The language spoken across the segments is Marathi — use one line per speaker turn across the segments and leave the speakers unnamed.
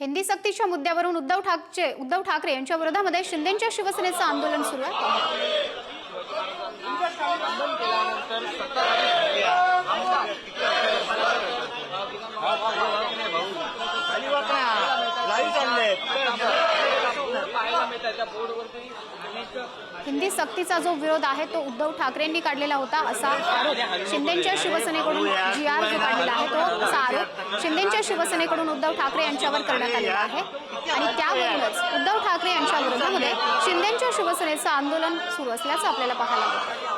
हिंदी सक्तीच्या मुद्द्यावरून उद्धव ठाकरे उद्धव ठाकरे यांच्या विरोधामध्ये शिंदेच्या शिवसेनेचं आंदोलन सुरू आहे. हिंदी सक्तीचा जो विरोध आहे तो उद्धव ठाकरेंनी काढलेला होता असा आरोप शिंदेच्या शिवसेनेकडून जी आर जो काढलेला आहे तो असा आरोप शिंदेच्या शिवसेनेकडून उद्धव ठाकरे यांच्यावर करण्यात आलेला आहे. आणि त्यावरूनच उद्धव ठाकरे यांच्या विरोधामध्ये शिंदेच्या शिवसेनेचं आंदोलन सुरू असल्याचं आपल्याला पाहायला मिळतं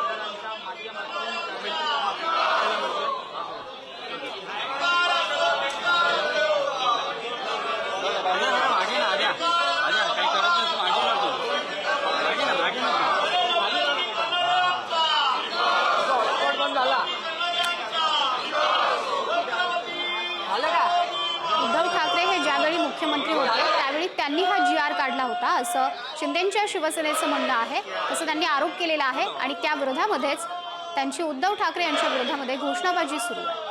मागे ना आद्या आद्या काही करत नाही तू मागे नको मागे ना मागे नको पण झाला आलं का
उद्धव ठाकरे हे मुख्यमंत्री होते. त्यावेळी त्यांनी हा जी आर काढला होता असं शिंदेच्या शिवसेनेचं म्हणणं आहे. तसं त्यांनी आरोप केलेला आहे आणि त्या विरोधामध्येच त्यांची उद्धव ठाकरे यांच्या विरोधामध्ये घोषणाबाजी सुरू आहे.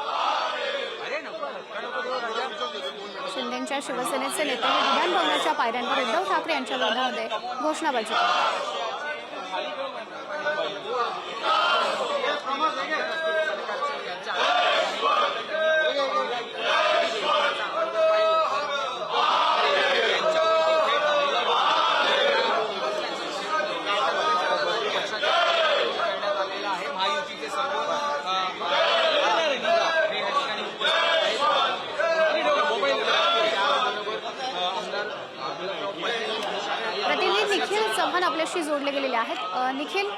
शिंदेच्या शिवसेनेचे नेते हे विधानभवनाच्या पायऱ्यांवर उद्धव ठाकरे यांच्या विरोधामध्ये घोषणाबाजी करतात
करण्यात आलेला आहे महायुतीचे सर्व अ, हे या ठिकाणी उपस्थित आहेत. मोबाईल त्याबरोबर अ, आमदार अब्दुल्लाह पाटील
प्रतिनिधी निखिल चव्हाण आपल्याशी जोडले गेलेले आहेत. निखिल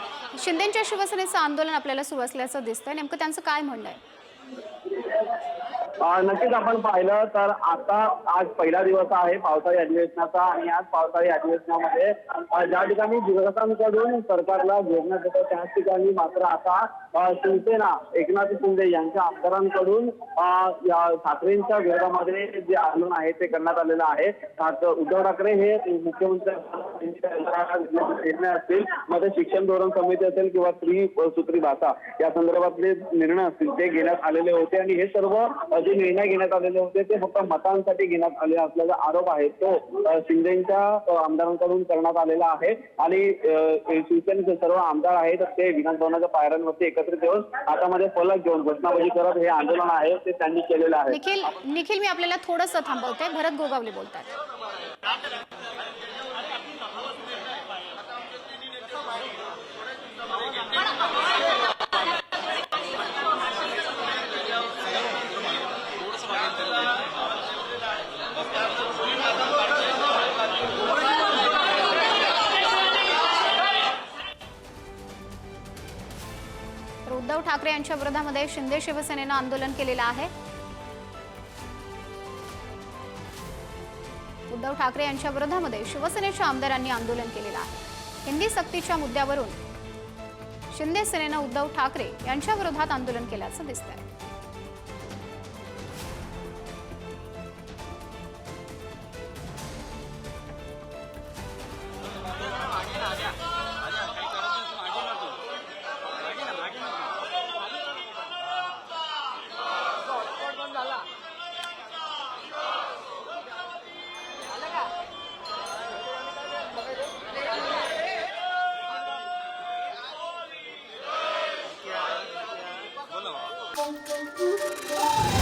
शिंदेच्या शिवसेनेचं आंदोलन आपल्याला सुरू असल्याचं दिसतंय. नेमकं त्यांचं काय म्हणणं आहे?
नक्कीच आपण पाहिलं तर आता आज पहिला दिवस आहे पावसाळी अधिवेशनाचा आणि आज पावसाळी अधिवेशनामध्ये ज्या ठिकाणी विरोधकांकडून सरकारला घेरण्यात येतं त्याच ठिकाणी मात्र आता शिवसेना एकनाथ शिंदे यांच्या आमदारांकडून ठाकरेंच्या विरोधामध्ये जे आंदोलन आहे ते करण्यात आलेलं आहे. उद्धव ठाकरे हे मुख्यमंत्री निर्णय असतील मग ते शिक्षण धोरण समिती असेल किंवा स्त्री सूत्री भाषा या संदर्भातले निर्णय असतील ते घेण्यात आलेले होते. आणि हे सर्व जे निर्णय घेण्यात आलेले होते ते फक्त मतांसाठी घेण्यात आले असल्याचा आरोप आहे. तो शिंदेच्या आमदारांकडून करण्यात आलेला आहे. आणि शिवसेनेचे सर्व आमदार आहेत ते विधानभवनाच्या पायऱ्यांवरती एकत्रित येऊन हातामध्ये फलक घेऊन घोषणाबाजी करत हे आंदोलन आहे ते त्यांनी केलेलं आहे.
निखिल निखिल मी आपल्याला थोडंसं थांबवते. भरत गोगावले बोलतात. ठाकरे यांच्या विरोधामध्ये शिंदे शिवसेनेनं आंदोलन केलेलं आहे. उद्धव ठाकरे यांच्या विरोधामध्ये शिवसेनेच्या आमदारांनी आंदोलन केलेलं आहे. हिंदी सक्तीच्या मुद्द्यावरून शिंदे सेनेनं उद्धव ठाकरे यांच्या विरोधात आंदोलन केल्याचं दिसतंय. Música